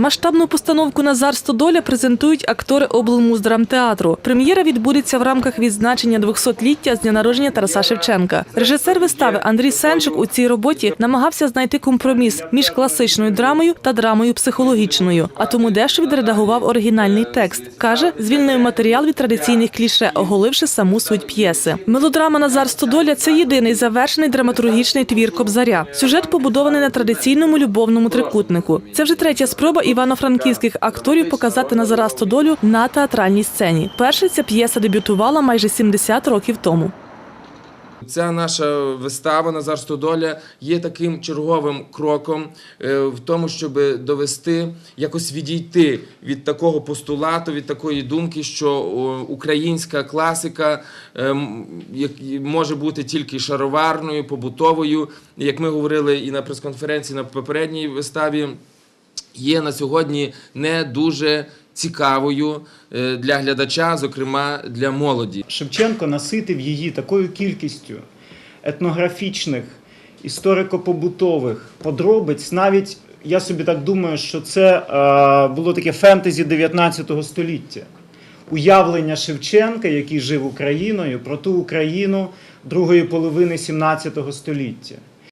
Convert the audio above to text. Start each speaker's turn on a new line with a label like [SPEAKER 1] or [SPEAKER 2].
[SPEAKER 1] Масштабну постановку Назар Стодоля презентують актори облмуздрамтеатру. Прем'єра відбудеться в рамках відзначення 200-ліття з дня народження Тараса Шевченка. Режисер вистави Андрій Сенчик у цій роботі намагався знайти компроміс між класичною драмою та драмою психологічною, а тому дещо відредагував оригінальний текст. каже, звільнив матеріал від традиційних кліше, оголивши саму суть п'єси. Мелодрама Назар Стодоля це єдиний завершений драматургічний твір Кобзаря. Сюжет побудований на традиційному любовному трикутнику. Це вже третя спроба івано-франківських акторів показати Назара Стодолю на театральній сцені. Перша ця п'єса дебютувала майже 70 років тому.
[SPEAKER 2] Ця наша вистава Назар Стодоля є таким черговим кроком е, в тому, щоб довести, якось відійти від такого постулату, від такої думки, що українська класика е, може бути тільки шароварною, побутовою. Як ми говорили і на прес-конференції на попередній виставі, є на сьогодні не дуже цікавою е, для глядача, зокрема для молоді.
[SPEAKER 3] Шевченко наситив її такою кількістю етнографічних, історико-побутових подробиць. Навіть я собі так думаю, що це е, було таке фентезі 19 століття. Уявлення Шевченка, який жив Україною, про ту Україну другої половини 17 століття.